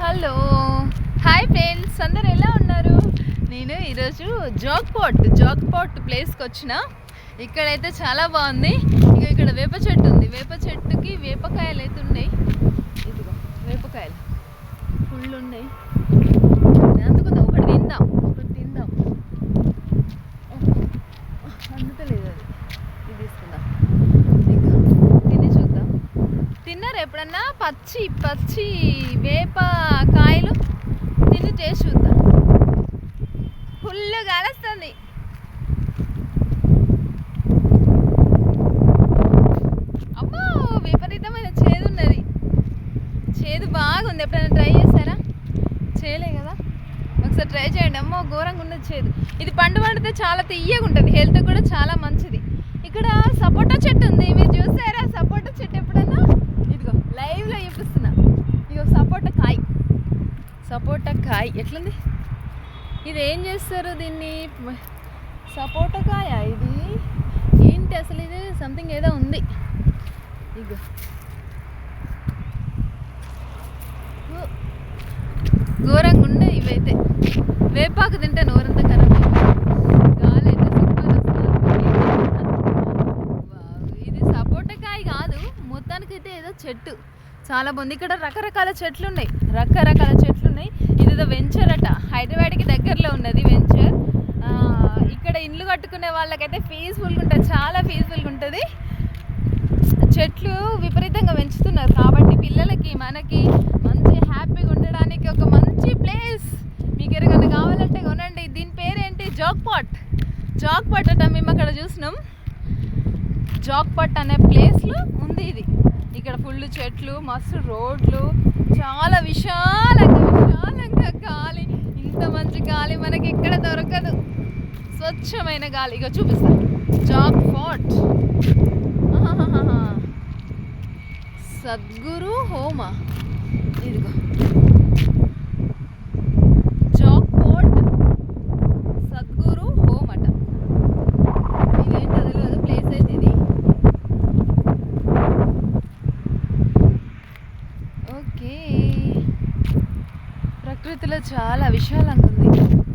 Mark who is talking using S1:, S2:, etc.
S1: Hello. Hi friends అందరు ఎలా ఉన్నారు? నేను ఈరోజు జాగ్ పాట్ జాగ్ పాట్ ప్లేస్కి వచ్చిన. ఇక్కడైతే చాలా బాగుంది. ఇక ఇక్కడ వేప చెట్టు ఉంది. వేప చెట్టుకి వేపకాయలు అయితే ఉన్నాయి. ఇదిగో వేపకాయలు. ఫుల్ ఉన్నాయి ఎప్పుడన్నా పచ్చి పచ్చి వేప కాయలు తిని చేసి చూద్దాం. ఫుల్ కాలుస్తుంది అమ్మో విపరీతమైన చేదు ఉన్నది చేదు బాగుంది. ఎప్పుడైనా ట్రై చేశారా చేయలే కదా. ఒకసారి ట్రై చేయండి. అమ్మో ఘోరంగా ఉన్నది చేదు. ఇది పండు పండితే చాలా తీయగా ఉంటుంది. హెల్త్ కూడా చాలా మంచిది. ఇక్కడ సపోటా చెట్టు ఉంది మీరు చూసారా సపోటా చెట్టు ఎప్పుడన్నా ఇదిగో లైవ్లో చూపిస్తున్నా ఇదిగో సపోటా కాయ సపోటా కాయ ఎట్లుంది? ఇది ఏం చేస్తారు దీన్ని? సపోటా కాయ ఇది? ఏంటి అసలు ఇది? సంథింగ్ ఏదో ఉంది. ఇగో. ఘోరంగా ఉండే ఇవైతే. వేపాకు తింటే నోరంతా ఖరాబ్ గాలి అయితే ఇది సపోటకాయ కాదు. మొత్తానికైతే ఏదో చెట్టు. చాలా బాగుంది. ఇక్కడ రకరకాల చెట్లు ఉన్నాయి రకరకాల చెట్లు ఉన్నాయి ఇది వెంచర్ అట. హైదరాబాద్కి దగ్గరలో ఉన్నది వెంచర్ ఇక్కడ ఇండ్లు కట్టుకునే వాళ్ళకైతే పీస్ఫుల్గా ఉంటుంది. చాలా పీస్ఫుల్గా ఉంటుంది. చెట్లు విపరీతంగా పెంచుతున్నారు. కాబట్టి పిల్లలకి మనకి మంచి హ్యాపీగా ఉండడానికి ఒక మంచి ప్లేస్ మీకు ఎరగన్నా కావాలంటే కొనండి. దీని పేరేంటి? జాక్ జాక్పాట్ జాక్ అట మేము అక్కడ చూసినాం. జాక్పాట్ అనే ప్లేస్లో ఉంది ఇది. ఇక్కడ ఫుల్ చెట్లు మస్తు రోడ్లు చాలా విశాలంగా విశాలంగా గాలి. ఇంత మంచి గాలి మనకి ఇక్కడ దొరకదు. స్వచ్ఛమైన గాలి. ఇక చూపిస్తాను జాబ్ ఫాట్ సద్గురు హోమ. ఇదిగో జాక్ పాట్ సద్గురు హోమ్ అట ఇదేంటో తెలియదు ప్లేస్ అయితే ఇది ఓకే. ప్రకృతిలో చాలా విశాలంగా ఉంది